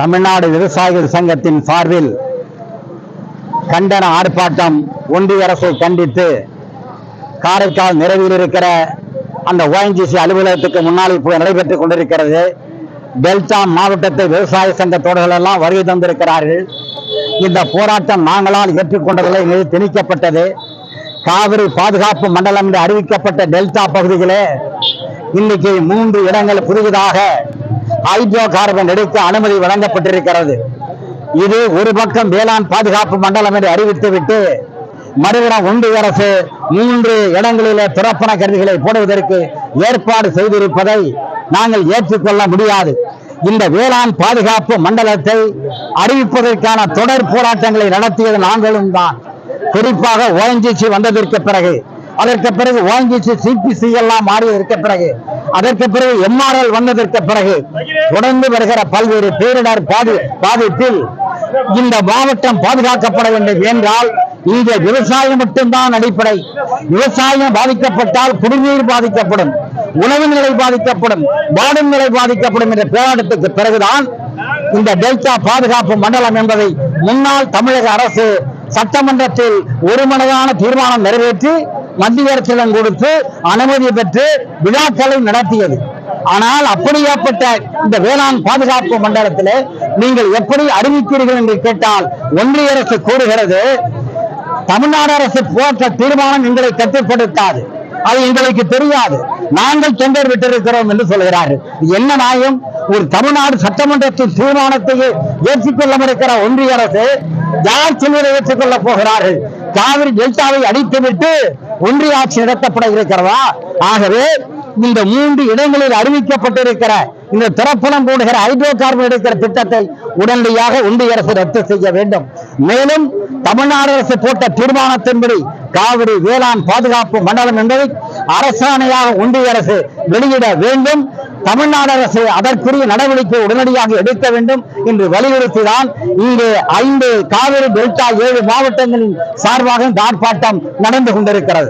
தமிழ்நாடு விவசாயிகள் சங்கத்தின் சார்பில் கண்டன ஆர்ப்பாட்டம் ஒன்றிய அரசை கண்டித்து காரைக்கால் நிறைவில் இருக்கிற அந்த ஓஎன்ஜிசி அலுவலகத்துக்கு முன்னால் இப்போ நடைபெற்றுக் கொண்டிருக்கிறது. டெல்டா மாவட்டத்தை விவசாய சங்க தோழர்கள் எல்லாம் வருகை தந்திருக்கிறார்கள். இந்த போராட்டம் நாங்களால் ஏற்றுக்கொண்டதில்லை மீது திணிக்கப்பட்டது. காவிரி பாதுகாப்பு மண்டலம் என்று அறிவிக்கப்பட்ட டெல்டா பகுதிகளே இன்னைக்கு மூன்று இடங்கள் புதியதாக ஹைட்ரோ கார்பன் எடுக்க அனுமதி வழங்கப்பட்டிருக்கிறது. இது ஒரு பக்கம் வேளாண் பாதுகாப்பு மண்டலம் என்று அறிவித்துவிட்டு மறுபுறம் ஒன்றிய அரசு மூன்று இடங்களிலே துறப்பன கருவிகளை போடுவதற்கு ஏற்பாடு செய்திருப்பதை நாங்கள் ஏற்றுக்கொள்ள முடியாது. இந்த வேளாண் பாதுகாப்பு மண்டலத்தை அறிவிப்பதற்கான தொடர் போராட்டங்களை நடத்தியது நாங்களும் தான். குறிப்பாக ஓஎன்ஜிசி வந்ததற்கு பிறகு அதற்கு பிறகு ஓஎன்ஜிசி சிபிசி எல்லாம் மாறியதற்கு பிறகு அதற்கு பிறகு எம்ஆர்எல் வந்ததற்கு பிறகு தொடர்ந்து வருகிற பல்வேறு பேரிடர் பாதி பாதிப்பில் இந்த மாவட்டம் பாதுகாக்கப்பட வேண்டும் என்றால் இங்கே விவசாயம் மட்டும்தான் அடிப்படை. விவசாயம் பாதிக்கப்பட்டால் குடிநீர் பாதிக்கப்படும் உணவு நிலை பாதிக்கப்படும் வாடும் நிலை பாதிக்கப்படும் என்ற போராட்டத்துக்கு பிறகுதான் இந்த டெல்டா பாதுகாப்பு மண்டலம் என்பதை முன்னாள் தமிழக அரசு சட்டமன்றத்தில் ஒருமனதான தீர்மானம் நிறைவேற்றி மத்திய அரசிடம் கொடுத்து அனுமதி பெற்று விழாக்களை நடத்தியது. ஆனால் அப்படியாப்பட்ட இந்த வேளாண் பாதுகாப்பு மண்டலத்திலே நீங்கள் எப்படி அறிவிப்பீர்கள் என்று கேட்டால் ஒன்றிய அரசு கூறுகிறது தமிழ்நாடு அரசு போட்ட தீர்மானம் எங்களை கட்டுப்படுத்தாது. அது எங்களுக்கு தெரியாது. நாங்கள் தொண்டர் விட்டிருக்கிறோம் என்று சொல்கிறார்கள். என்ன நியாயம்? ஒரு தமிழ்நாடு சட்டமன்றத்தின் தீர்மானத்தையே ஏற்றுக்கொள்ள மறுக்கிற ஒன்றிய அரசு யார் சொல்வதை ஏற்றுக்கொள்ள போகிறார்கள்? காவிரி டெல்டாவை அடித்துவிட்டு ஒன்றிய ஆட்சி நடத்தப்பட இருக்கிறதா? ஆகவே இந்த மூன்று இடங்களில் அறிவிக்கப்பட்டிருக்கிற இந்த திறப்பணம் போடுகிற ஹைட்ரோ கார்பன் எடுக்கிற திட்டத்தை உடனடியாக ஒன்றிய அரசு ரத்து செய்ய வேண்டும். மேலும் தமிழ்நாடு அரசு போட்ட தீர்மானத்தின்படி காவிரி வேளாண் பாதுகாப்பு மண்டலம் என்பதை அரசாணையாக ஒன்றிய அரசு வெளியிட வேண்டும். தமிழ்நாடு அரசு அதற்குரிய நடவடிக்கை உடனடியாக எடுக்க வேண்டும் என்று வலியுறுத்திதான் இங்கு ஐந்து காவிரி டெல்டா ஏழு மாவட்டங்களின் சார்பாக ஆர்ப்பாட்டம் நடந்து கொண்டிருக்கிறது.